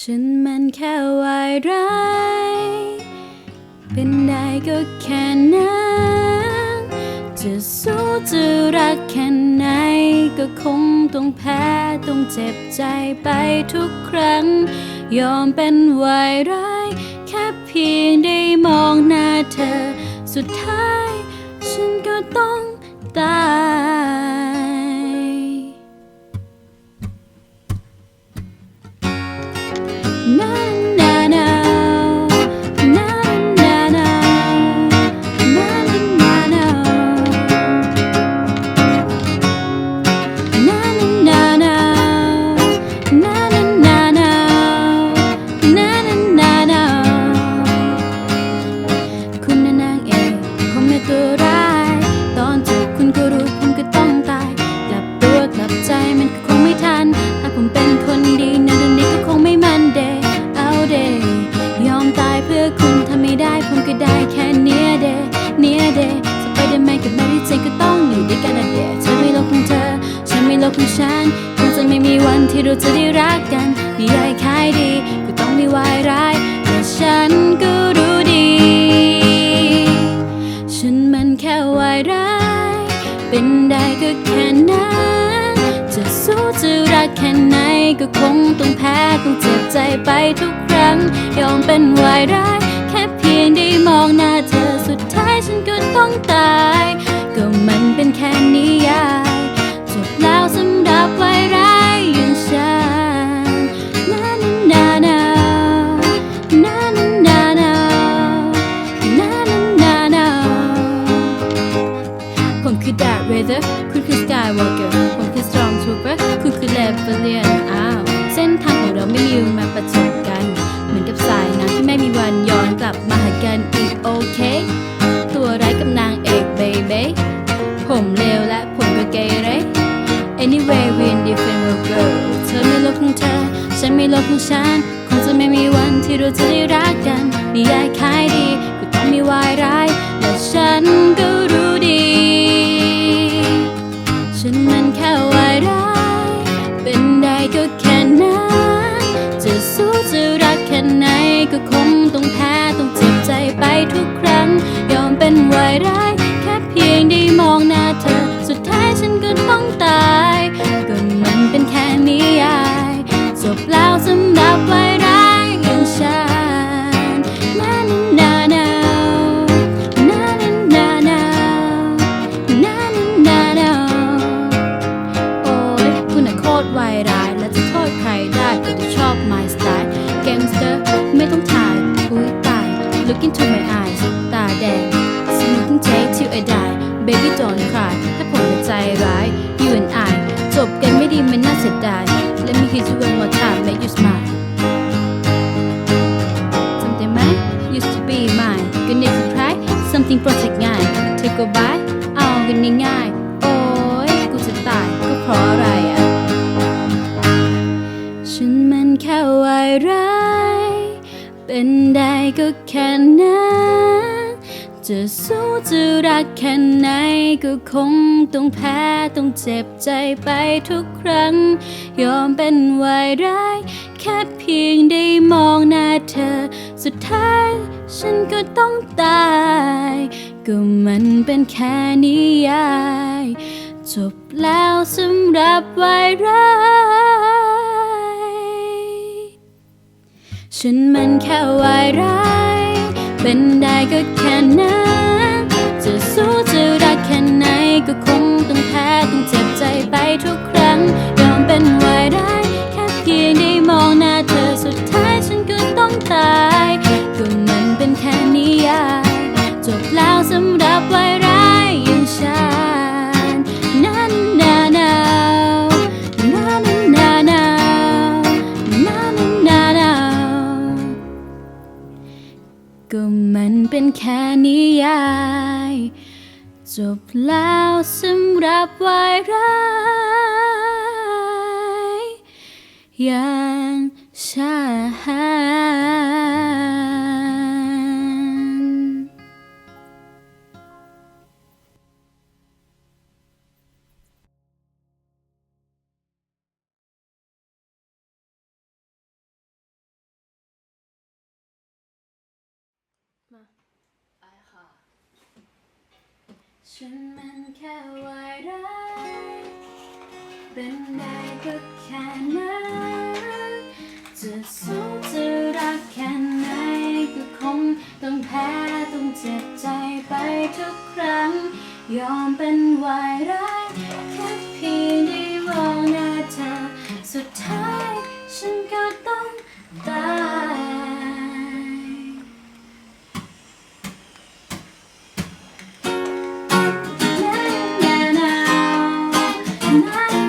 ฉันมันแค่วายร้าย เป็นได้ก็แค่นั้นจะสู้จะรักแค่ไหน ก็คงต้องแพ้ ต้องเจ็บใจไปทุกครั้ง ยอมเป็นวายร้าย แค่เพียงได้มองหน้าเธอ สุดท้าย ฉันก็ต้องตาย โลกของฉันคงจะไม่มีวันที่เราจะได้รักกันนิยายขายดีก็ต้องมีวายร้ายแต่ฉันก็รู้ดี ฉันมันแค่วายร้าย เป็นได้ก็แค่นั้นจะสู้จะรักแค่ไหนก็คงต้องแพ้ต้องเจ็บใจไปทุกครั้ง ยอมเป็นวายร้ายแค่เพียงได้มองหน้าเธอสุดท้ายฉันก็ต้องตาย ก็มันเป็นแค่นิยาย สำหรับวายร้ายอย่างฉันนานานานานานานานานานาผมคือดาร์เวเดอร์คุณคือสกายวอล์กเกอร์ผมคือสตรองทูเปอร์คุณคือเลเวเลียนอ้าวเส้นทางของเราไม่มีวันมาประจบกัน เหมือนกับสายน้ำที่ไม่มีวันย้อนกลับมาหากันอีกโอเค ตัวร้ายกับนางเอกเบเบ้ผมเลวและผมก็เกเร Anyway ไม่โลกของฉัน คงจะไม่มีวันที่เราจะได้รักกันนิยายขายดีก็ต้องมีวายร้ายและฉันก็รู้ดี ฉันมันแค่วายร้ายเป็นได้ก็แค่นั้นจะสู้จะรักแค่ไหนก็คงต้องแพ้ต้องเจ็บใจไปทุกครั้ง ยอมเป็นวายร้าย อนคาย ถ้าผมใจร้ายยืนอายจบกันไม่ดีมันน่าเสียดายและมี kiss you one more time make ยจำได้ไหม used to be mine ก็ในสุดท้าย something project ง่าย take goodbye เอากันง่ายโอ้ยกูจะตายก็เพราะอะไรอะ ฉันมันแค่วายร้าย เป็นได้ก็แค่นั้น จะสู้จะรักแค่ไหนก็คงต้องแพ้ต้องเจ็บใจไปทุกครั้ง ยอมเป็นวายร้าย แค่เพียงได้มองหน้าเธอ สุดท้ายฉันก็ต้องตาย ก็มันเป็นแค่นิยาย จบแล้วสำหรับวายร้ายฉันมันแค่วายร้าย เป็นได้ก็แค่นั้น ก็คงต้องแพ้ต้องเจ็บใจไปทุกครั้งยอมเป็นวายร้ายแค่เพียงได้มองหน้าเธอสุดท้ายฉันก็ต้องตายก็มันเป็นแค่นิยายจบแล้วสำหรับวายร้ายอย่างฉันนั้นนาหนานั้นนาหนานั้นนาหนาก็มันเป็นแค่นิยาย จบแล้วสำหรับวายร้ายอย่างฉันมา ฉันมันแค่วายร้ายเป็นได้ก็แค่นั้นจะสู้จะรักแค่ไหนก็คงต้องแพ้ต้องเจ็บใจไปทุกครั้ง ยอมเป็นวายร้ายแค่เพียงได้มองหน้าเธอสุดท้ายฉันก็ต้อง night.